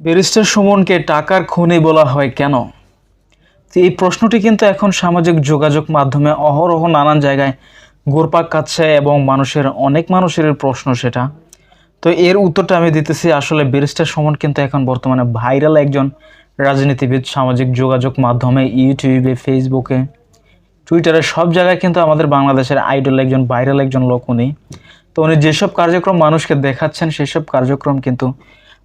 Barrister সুমনকে টাকার খুনি বলা হয় কেন? এই প্রশ্নটি কিন্তু এখন সামাজিক যোগাযোগ মাধ্যমে অহরহ নানান জায়গায় গোরপাক খাচ্ছে এবং মানুষের, অনেক মানুষের প্রশ্ন সেটা। তো এর উত্তরটা আমি দিতেছি, আসলে ব্যারিস্টার সুমন কিন্তু এখন বর্তমানে ভাইরাল একজন রাজনীতিবিদ সামাজিক যোগাযোগ মাধ্যমে, ইউটিউবে, ফেসবুকে, টুইটারে, সব জায়গায় কিন্তু আমাদের বাংলাদেশের আইডল একজন, ভাইরাল একজন লোক উনি। তো উনি যেসব কার্যক্রম মানুষকে দেখাচ্ছেন, সেসব কার্যক্রম কিন্তু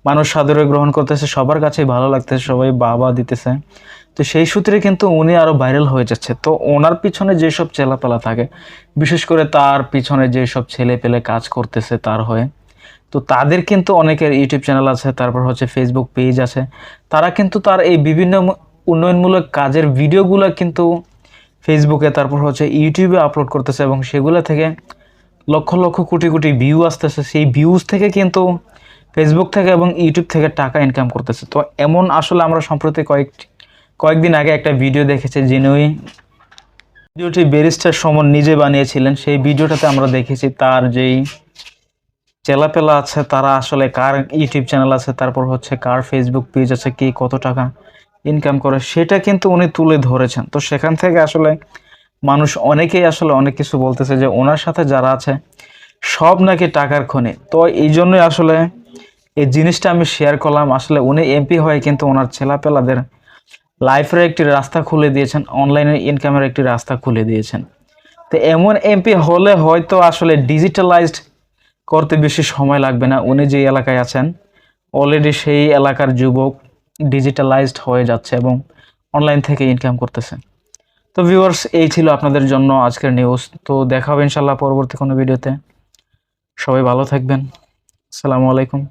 মানুষ সাদরে গ্রহণ করতেছে, সবার কাছেই ভালো লাগতেছে, সবাই বাবা দিতেছে। তো সেই সূত্রে কিন্তু উনি আরও ভাইরাল হয়ে যাচ্ছে। তো ওনার পিছনে যেসব চেলাপেলা থাকে, বিশেষ করে তার পিছনে যেসব ছেলে পেলে কাজ করতেছে তার হয়ে, তো তাদের কিন্তু অনেকের ইউটিউব চ্যানেল আছে, তারপর হচ্ছে ফেসবুক পেজ আছে। তারা কিন্তু তার এই বিভিন্ন উন্নয়নমূলক কাজের ভিডিওগুলো কিন্তু ফেসবুকে তারপর হচ্ছে ইউটিউবে আপলোড করতেছে এবং সেগুলো থেকে লক্ষ লক্ষ কোটি কোটি ভিউ আসতেছে। সেই ভিউজ থেকে কিন্তু ফেসবুক থেকে এবং ইউটিউব থেকে টাকা ইনকাম করতেছে। তো এমন আসলে আমরা সম্প্রতি কয়েক কয়েকদিন আগে একটা ভিডিও দেখেছি যিনি ভিডিওটি ব্যারিস্টার সমন নিজে বানিয়েছিলেন। সেই ভিডিওটাতে আমরা দেখেছি তার যেই চেলাপেলা আছে, তারা আসলে কার ইউটিউব চ্যানেল আছে, তারপর হচ্ছে কার ফেসবুক পেজ আছে, কে কত টাকা ইনকাম করে, সেটা কিন্তু উনি তুলে ধরেছেন। তো সেখান থেকে আসলে মানুষ অনেকেই আসলে অনেক কিছু বলতেছে যে, ওনার সাথে যারা আছে, সব নাকি টাকার খনি। তো এই জন্যই আসলে এই জিনিসটা আমি শেয়ার করলাম। আসলে উনি এমপি হয়ে কিন্তু ওনার ছেলাপেলাদের লাইফের একটি রাস্তা খুলে দিয়েছেন অনলাইনে ইনকামের একটি রাস্তা খুলে দিয়েছেন। তো এমন এমপি হলে হয়তো আসলে ডিজিটালাইজড করতে বেশি সময় লাগবে না। উনি যে এলাকায় আছেন অলরেডি সেই এলাকার যুবক ডিজিটালাইজড হয়ে যাচ্ছে এবং অনলাইন থেকে ইনকাম করতেছে। তো ভিউয়ার্স এই ছিল আপনাদের জন্য আজকের নিউজ তো দেখা হবে ইনশাল্লাহ পরবর্তী কোনো ভিডিওতে সবাই ভালো থাকবেন। আসসালামু আলাইকুম।